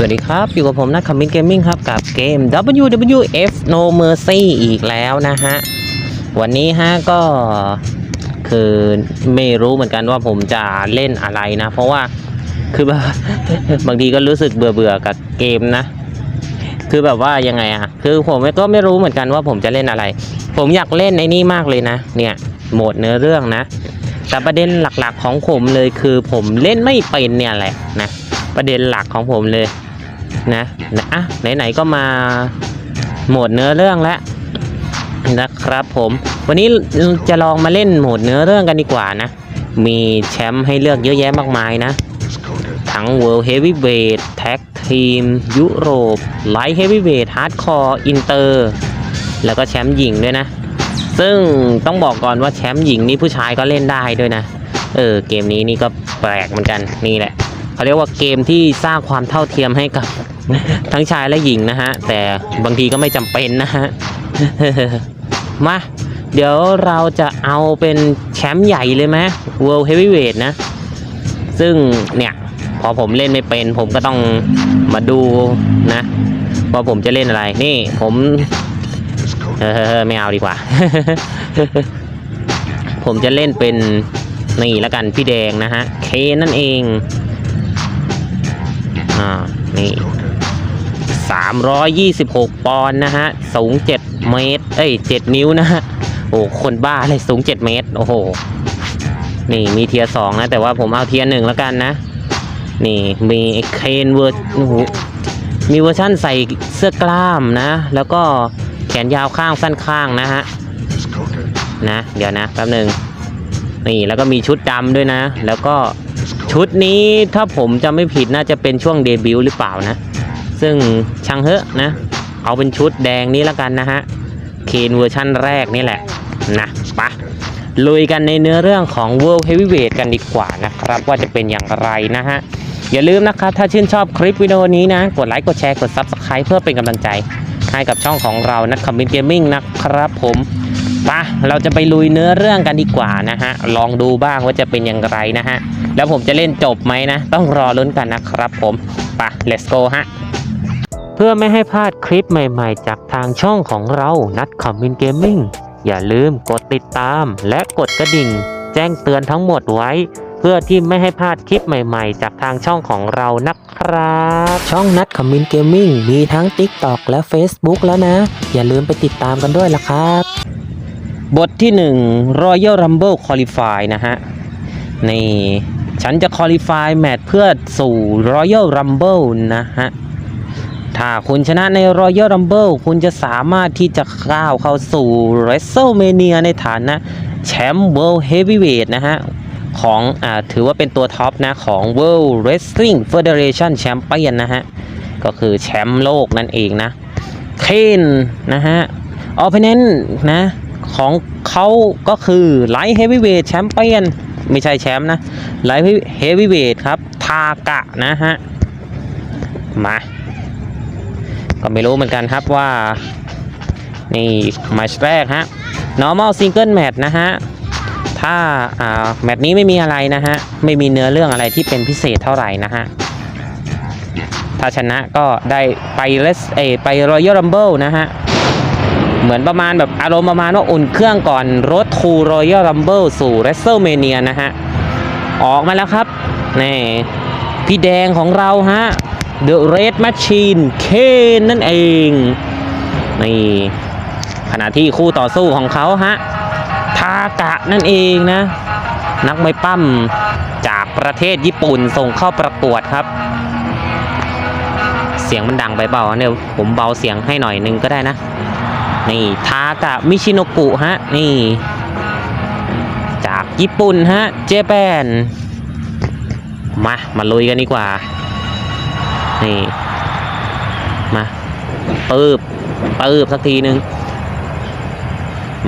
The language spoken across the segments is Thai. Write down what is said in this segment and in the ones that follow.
สวัสดีครับ อยู่กับผมนักคอมมินเกมมิ่งครับ กับเกม WWF No Mercy อีกแล้วนะฮะ วันนี้ฮะก็คือไม่รู้เหมือนกันว่าผมจะเล่นอะไรนะ เพราะว่าคือแบบบางทีก็รู้สึกเบื่อเบื่อกับเกมนะ คือแบบว่ายังไงอะคือผมก็ไม่รู้เหมือนกันว่าผมจะเล่นอะไร ผมอยากเล่นไอ้นี่มากเลยนะ เนี่ยโหมดเนื้อเรื่องนะ แต่ประเด็นหลักๆของผมเลยคือผมเล่นไม่เป็นเนี่ยแหละนะประเด็นหลักของผมเลย นะนะอะไหนๆก็มาโหมดเนื้อเรื่องแล้วนะครับผมวันนี้จะลองมาเล่นโหมดเนื้อเรื่องกันดีกว่านะ มีแชมป์ให้เลือกเยอะแยะมากมายนะ ทั้ง World Heavyweight Tag Team ยุโรป Light Heavyweight Hardcore Inter แล้วก็แชมป์หญิงด้วยนะ ซึ่งต้องบอกก่อนว่าแชมป์หญิงนี่ผู้ชายก็เล่นได้ด้วยนะ เออเกมนี้นี่ก็แปลกเหมือนกันนี่แหละเขาเรียกว่าเกมที่สร้างความเท่าเทียมให้กับ ทั้งชายและหญิงนะฮะ แต่บางทีก็ไม่จำเป็นนะฮะ มา เดี๋ยวเราจะเอาเป็นแชมป์ใหญ่เลยไหม World Heavyweight นะ ซึ่งเนี่ย พอผมเล่นไม่เป็น ผมก็ต้องมาดูนะว่าผมจะเล่นอะไร นี่ผมเออไม่เอาดีกว่า ผมจะเล่นเป็นนี่แล้วกันพี่แดงนะฮะ เคนั่นเอง อ่า นี่ 326 ปอนด์นะฮะ สูง 7 เมตร เอ้ย 7 นิ้วนะฮะ โอ้คนบ้าเลยสูง 7 เมตร โอ้โห นี่มีเทียร์สองนะ แต่ว่าผมเอาเทียร์หนึ่งแล้วกันนะ นี่มีเคนเวอร์โอ้โหมีเวอร์ชั่นใส่เสื้อกล้ามนะ แล้วก็แขนยาวข้างสั้นข้างนะฮะ นะ เดี๋ยวนะแป๊บหนึ่งนี่แล้วก็มีชุดดำด้วยนะ แล้วก็ชุดนี้ถ้าผมจะไม่ผิดน่าจะเป็นช่วงเดบิวต์หรือเปล่านะ ซึ่งช่างเหอะนะ เอาเป็นชุดแดงนี้แล้วกันนะฮะเคนเวอร์ชั่นแรกนี่แหละนะปะลุยกันในเนื้อเรื่องของ World Heavyweight กันดีกว่านะครับ ว่าจะเป็นอย่างไรนะฮะ อย่าลืมนะครับ ถ้าชื่นชอบคลิปวิดีโอนี้นะ กดไลค์กดแชร์กด Subscribe เพื่อเป็นกำลังใจให้กับช่องของเรานักคอมมินเกมมิ่งนะครับผมปะเราจะไปลุยเนื้อเรื่องกันดีกว่านะฮะ ลองดูบ้างว่าจะเป็นอย่างไรนะฮะ แล้วผมจะเล่นจบไหมนะ ต้องรอลุ้นกันนะครับผมปะ let's go ฮะ เพื่อไม่ให้พลาดคลิปใหม่ๆ จากทางช่องของเรานัดคอมมินเกมมิ่งอย่าลืมกดติดตาม และกดกระดิ่ง แจ้งเตือนทั้งหมดไว้ เพื่อที่ไม่ให้พลาดคลิปใหม่ๆ จากทางช่องของเรานะครับ ช่องนัดคอมมินเกมมิ่งมีทั้ง TikTok และ Facebook แล้วนะ อย่าลืมไปติดตามกันด้วยละครับ บทที่ 1 Royal Rumble Qualify นะฮะ นี่ ฉันจะ Qualify แมตช์เพื่อสู่ Royal Rumble นะฮะ ถ้าคุณชนะใน Royal Rumble คุณจะสามารถที่จะก้าวเข้าสู่ WrestleMania ในฐานะแชมป์ World Heavyweight นะฮะของอถือว่าเป็นตัวท็อปนะของ World Wrestling Federation Champion นะฮะ ก็คือแชมป์โลกนั่นเองนะ เคนนะฮะออเพนเนนนะของเขาก็คือ Light Heavyweight Champion ไม่ใช่แชมป์นะ Light Heavyweight ครับ ทากะนะฮะ มา ก็ไม่รู้เหมือนกันครับว่า นี่แมตช์แรกฮะ normal single match นะฮะ ถ้าอ่าแมตช์นี้ไม่มีอะไรนะฮะ ไม่มีเนื้อเรื่องอะไรที่เป็นพิเศษเท่าไหร่นะฮะ ถ้าชนะก็ได้ไปเลสเอไป Royal Rumble นะฮะ เหมือนประมาณแบบอารมณ์ประมาณว่าอุ่นเครื่องก่อน Road to Royal Rumble สู่ WrestleMania นะฮะ ออกมาแล้วครับ นี่พี่แดงของเราฮะ The Red Machine เคนนั่นเอง นี่ขณะที่คู่ต่อสู้ของเขาฮะ ทากะนั่นเองนะ นักมวยปั้มจากประเทศญี่ปุ่นส่งเข้าประกวดครับ เสียงมันดังไปเบาเนี่ยผมเบาเสียงให้หน่อยนึงก็ได้นะ นี่ทากะมิชิโนกุฮะ นี่ จากญี่ปุ่นฮะ เจแปนมา มาลุยกันดีกว่า นี่มาปืบปืบสักทีหนึ่ง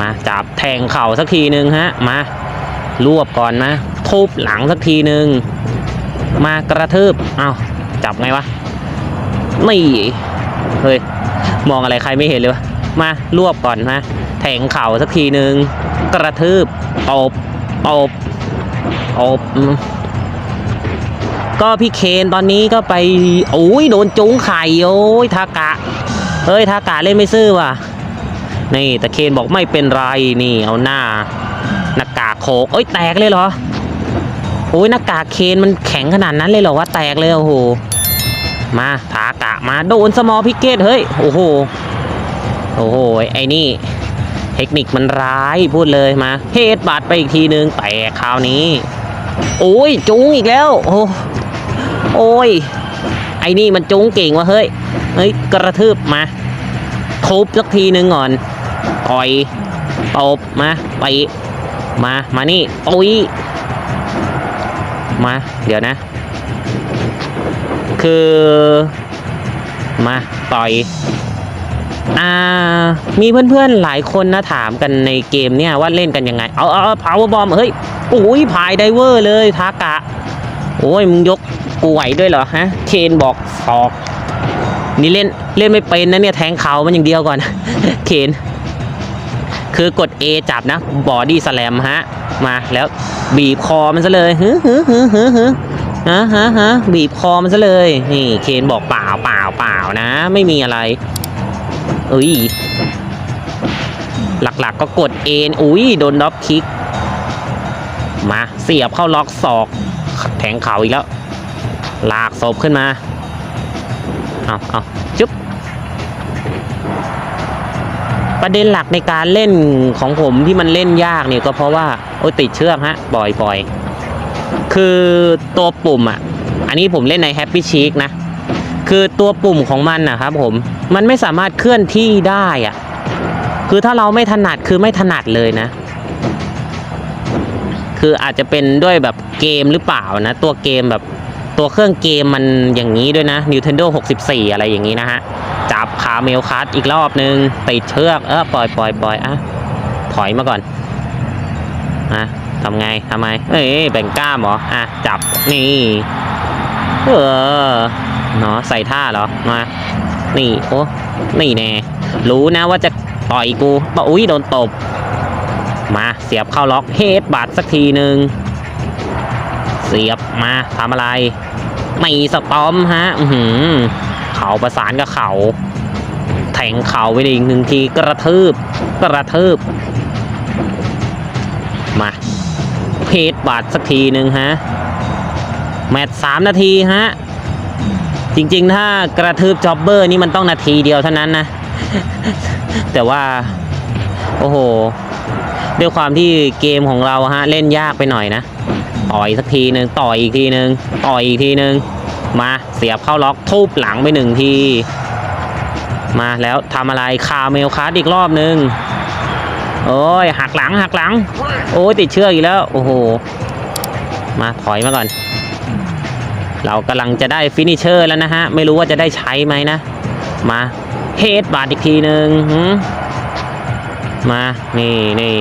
มาจับแทงเข่าสักทีหนึ่งฮะมารวบก่อนนะทุบหลังสักทีหนึ่งมากระทืบเอาจับไงวะนี่เฮ้ยมองอะไรใครไม่เห็นเลยวะมารวบก่อนนะแทงเข่าสักทีหนึ่งกระทืบตบตบตบอืม ก็พี่เคนตอนนี้ก็ไปโอ้ยโดนจุ้งไข่โอ้ยทากะเฮ้ยทากะเล่นไม่ซื่อว่ะ นี่แต่เคนบอกไม่เป็นไรนี่เอาหน้าหน้ากากโขกเอ้ยแตกเลยเหรอโอ้ยหน้ากากเคนมันแข็งขนาดนั้นเลยเหรอว่าแตกเลยโอ้โหมาทากะมาโดนสมอพิกเกตเฮ้ยโอ้โหโอ้โหไอ้นี่เทคนิคมันร้ายพูดเลยมาเฮดบาดไปอีกทีนึงแตกคราวนี้โอ้ยจุ้งอีกแล้วโอ้ โอ้ย ไอ้นี่มันจุ้งเก่งวะเฮ้ย เฮ้ย กระทืบมา ทุบสักทีหนึ่งก่อน ต่อยตบมาไปมา มานี่ตุยมา เดี๋ยวนะ คือ มา ต่อยอ่ามีเพื่อนๆหลายคนนะถามกันในเกมเนี่ยว่าเล่นกันยังไง เอาเอาพาวเวอร์บอมเฮ้ย อุ้ยพายไดเวอร์เลยทากะ โอ้ย มึงยก กูไหวด้วยเหรอฮะ เคนบอกศอก นี่เล่นเล่นไม่เป็นนะเนี่ยแทงเขามันอย่างเดียวก่อน เคน คือกด A จับนะ บอดี้สแลมฮะ มาแล้วบีบคอมันซะเลยฮึฮึฮึฮึฮึฮะฮะฮะบีบคอมันซะเลย นี่เคนบอกเปล่าเปล่าเปล่านะ ไม่มีอะไรเอ้ยหลักๆก็กดเอนอุ้ยโดนด็อปคิก มาเสียบเข้าล็อกศอก แทงเข่าอีกแล้ว ลากศพขึ้นมา เอาเอาจุ๊บ ประเด็นหลักในการเล่นของผมที่มันเล่นยากเนี่ยก็เพราะว่า โอ้ยติดเชือกฮะบ่อยบ่อยคือตัวปุ่มอะ อันนี้ผมเล่นใน Happy Chic นะ คือตัวปุ่มของมันนะครับผม มันไม่สามารถเคลื่อนที่ได้อะ คือถ้าเราไม่ถนัดคือไม่ถนัดเลยนะคืออาจจะเป็นด้วยแบบเกมหรือเปล่านะ ตัวเกมแบบ ตัวเครื่องเกมมันอย่างนี้ด้วยนะ Nintendo 64 อะไรอย่างนี้นะฮะ จับขาเมลคัสอีกรอบนึงติดเชือกเออปล่อยปล่อยปล่อยอะถอยมาก่อนอะทำไงทำไมเอ้ยแบ่งกล้ามเหรออะจับนี่เออเนาะใส่ท่าเหรอมานี่โอ้นี่แน่รู้นะว่าจะต่อยกูปะอุ้ยโดนตบ มาเสียบเข้าล็อกเฮดบัตสักทีหนึ่ง เสียบมาทำอะไร ไม่สตอมฮะอือหือเข่าประสานกับเข่าแทงเข่าไปอีกหนึ่งทีกระทืบกระทืบ มาเพจบาดสักทีหนึ่งฮะ แมตช์สามนาทีฮะ จริงๆ ถ้ากระทืบจ็อบเบอร์นี่มันต้องนาทีเดียวเท่านั้นนะ แต่ว่า โอ้โห ด้วยความที่เกมของเราฮะ เล่นยากไปหน่อยนะ ต่อยสักทีหนึ่งต่อยอีกทีหนึ่งต่อยอีกทีหนึ่งมาเสียบเข้าล็อกทุบหลังไปหนึ่งทีมาแล้วทำอะไรคาเมลคัสอีกรอบหนึ่งโอ้ยหักหลังหักหลัง โอ้ยติดเชือกอีกแล้วโอ้โหมาถอยมาก่อน เรากำลังจะได้ฟินิเชอร์แล้วนะฮะ ไม่รู้ว่าจะได้ใช้ไหมนะ มาเฮดบาดอีกทีหนึ่งมานี่นี่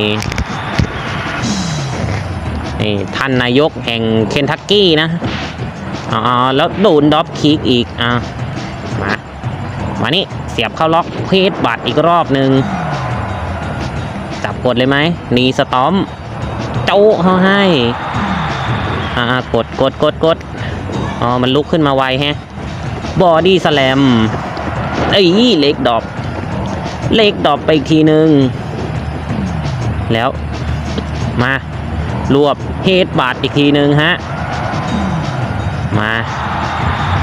นี่ท่านนายกแห่งเคนทักกี้นะอ๋อแล้วโดนดอปคิกอีกอะมามานี่เสียบเข้าล็อกเพจบัตรอีกรอบหนึ่งจับกดเลยไหมนีสตอมโจ้เขาให้อ่ากดกดกดกดอ๋อมันลุกขึ้นมาไวแฮะบอดี้สแลมเอ้ยเล็กดรอปเล็กดรอปไปอีกทีหนึ่งแล้วมา รวบเฮดบาดอีกทีหนึ่งฮะ มา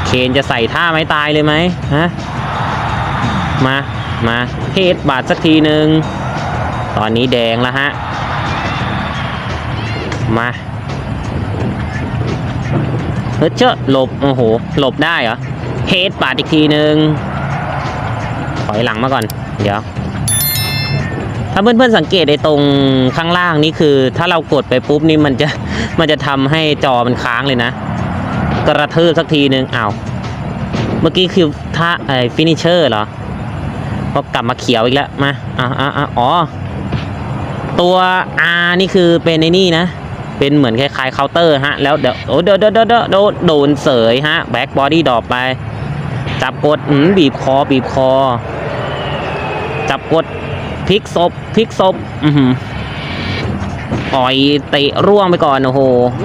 เคนจะใส่ท่าไม้ตายเลยไหมฮะ มา มาเฮดบาดสักทีหนึ่ง ตอนนี้แดงแล้วฮะ มาเฮ้ยเจ้าหลบ โอ้โห หลบได้เหรอ เฮดบาดอีกทีหนึ่งถอยหลังมาก่อน เดี๋ยว ถ้าเพื่อนๆสังเกตในตรงข้างล่างนี่คือ ถ้าเรากดไปปุ๊บนี่มันจะมันจะทำให้จอมันค้างเลยนะ กระเทืบสักทีนึ่งอ้าวเมื่อกี้คือท่าไอ้ฟินิเชอร์เหรอพอกลับมาเขียวอีกแล้วมาอ่าอ่าอ่าอ๋อตัว R นี่คือเป็นในนี่นะ เป็นเหมือนคล้ายๆเคาน์เตอร์ฮะ แล้วเดี๋ยวโอ้เดี๋ยวเดี๋ยวเดี๋ยวโดนโดนเสยฮะแบ็กบอดี้ดรอปไป จับกดอืมบีบคอ บีบคอ จับกด พลิกศพพลิกศพอือหือปล่อยเตะร่วงไปก่อนโอ้โห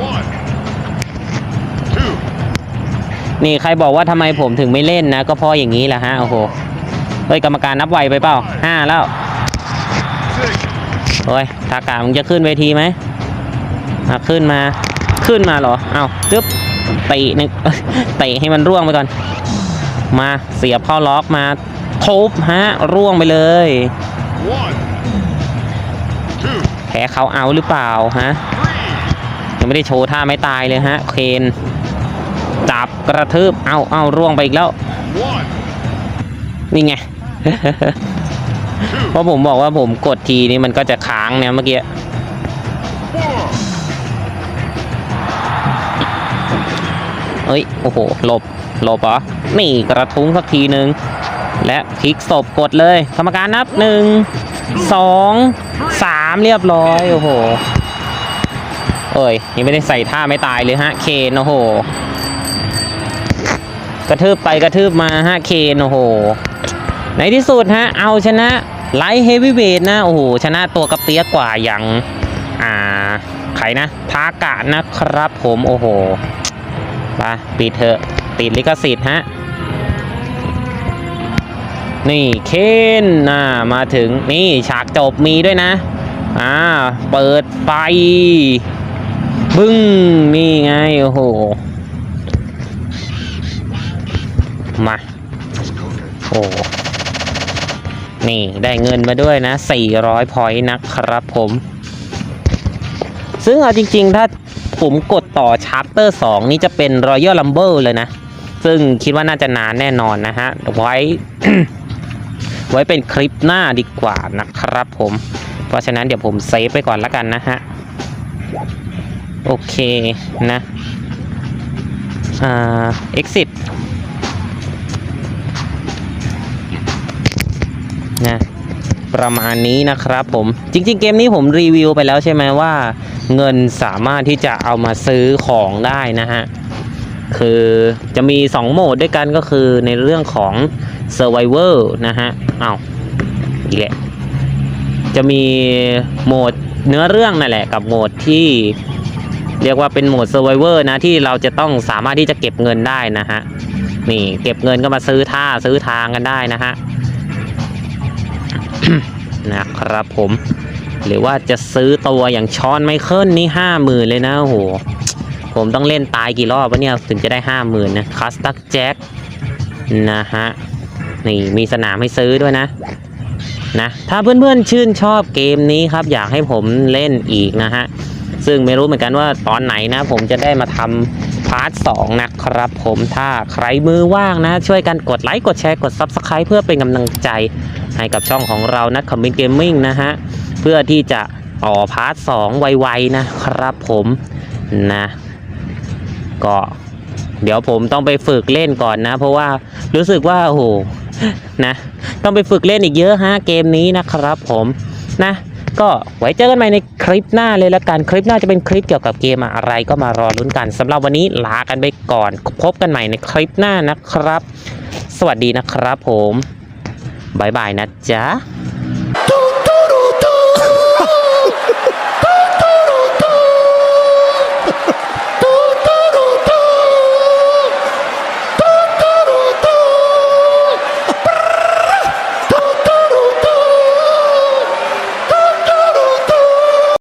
One, two, นี่ใครบอกว่าทำไมผมถึงไม่เล่นนะ ก็เพราะอย่างนี้แหละฮะโอ้โหเฮ้ยกรรมการนับไวไปเปล่าห้าแล้ว six, โอ้ยทากามึงจะขึ้นเวทีไหมอะขึ้นมาขึ้นมาเหรอเอาจึ๊บเตะหนึ่งเตะให้มันร่วงไปก่อน มาเสียบเข้าล็อกมาทุบฮะร่วงไปเลย one, two, แพ้เขาเอาหรือเปล่าฮะ three, ยังไม่ได้โชว์ท่าไม่ตายเลยฮะ เคน จับกระทืบเอาเอาร่วงไปอีกแล้ว one, นี่ไง two, เพราะผมบอกว่าผมกดทีนี้มันก็จะค้างเนี่ยเมื่อกี้ four, เอ้ย โอ้โหหลบหลบเหรอนี่กระทุ้งสักทีหนึ่ง และพลิกศพกดเลยกรรมการนับหนึ่งสองสามเรียบร้อยโอ้โหเอ้ยยังไม่ได้ใส่ท่าไม่ตายเลยฮะเคนโอ้โห กระทืบไปกระทืบมาฮะเคนโอ้โห ในที่สุดฮะเอาชนะไลท์เฮฟวีเวทนะโอ้โหชนะตัวกระเปียกกว่าอย่างอ่าใครนะทากะนะครับผมโอ้โหไปปิดเถอะติดลิขสิทธิ์ฮะ นี่เคนน่ามาถึงนี่ฉากจบมีด้วยนะ อ่า เปิดไฟบึ้งนี่ไง โอ้โห มา โอ้นี่ได้เงินมาด้วยนะ 400 พอยต์นะครับผม ซึ่งเอาจริง ๆ ถ้าผมกดต่อชาร์เตอร์ 2 นี่จะเป็น Royal Rumble เลยนะ ซึ่งคิดว่าน่าจะนานแน่นอนนะฮะไว้ ไว้เป็นคลิปหน้าดีกว่านะครับผม เพราะฉะนั้นเดี๋ยวผมเซฟไปก่อนล้วกันนะฮะ โอเคนะอ่า exit นะประมาณนี้นะครับผมจริงๆ เกมนี้ผมรีวิวไปแล้วใช่ไหมว่า เงินสามารถที่จะเอามาซื้อของได้นะฮะ คือจะมี 2 โหมดด้วยกันก็คือในเรื่องของ Survivor นะฮะอ้าวอีกแหละจะมีโหมดเนื้อเรื่องนั่นแหละกับโหมดที่เรียกว่าเป็นโหมด Survivor นะที่เราจะต้องสามารถที่จะเก็บเงินได้นะฮะนี่เก็บเงินก็มาซื้อท่าซื้อทางกันได้นะฮะนะครับผม หรือว่าจะซื้อตัวอย่างช้อนไมเคิลนี่ห้าหมื่นเลยนะโอ้โห ผมต้องเล่นตายกี่รอบวะเนี่ยถึงจะได้ห้าหมื่นนะคัสตักแจ็คนะฮะนี่มีสนามให้ซื้อด้วยนะนะถ้าเพื่อนๆชื่นชอบเกมนี้ครับ อยากให้ผมเล่นอีกนะฮะซึ่งไม่รู้เหมือนกันว่าตอนไหนนะผมจะได้มาทำพาร์ทสองนะครับผมถ้าใครมือว่างนะ ช่วยกันกดไลค์กดแชร์กด Subscribe เพื่อเป็นกำลังใจให้กับช่องของเรานะคอมมินเกมมิ่งนะฮะเพื่อที่จะต่อพาร์ทสองไวๆนะครับผมนะ ก็เดี๋ยวผมต้องไปฝึกเล่นก่อนนะ เพราะว่ารู้สึกว่าโอ้โหนะต้องไปฝึกเล่นอีกเยอะฮะเกมนี้นะครับผมนะก็ไว้เจอกันใหม่ในคลิปหน้าเลยละกันคลิปหน้าจะเป็นคลิปเกี่ยวกับเกมอะไรก็มารอลุ้นกันสำหรับวันนี้ลากันไปก่อนพบกันใหม่ในคลิปหน้านะครับ สวัสดีนะครับผมบายบายนะจ๊ะ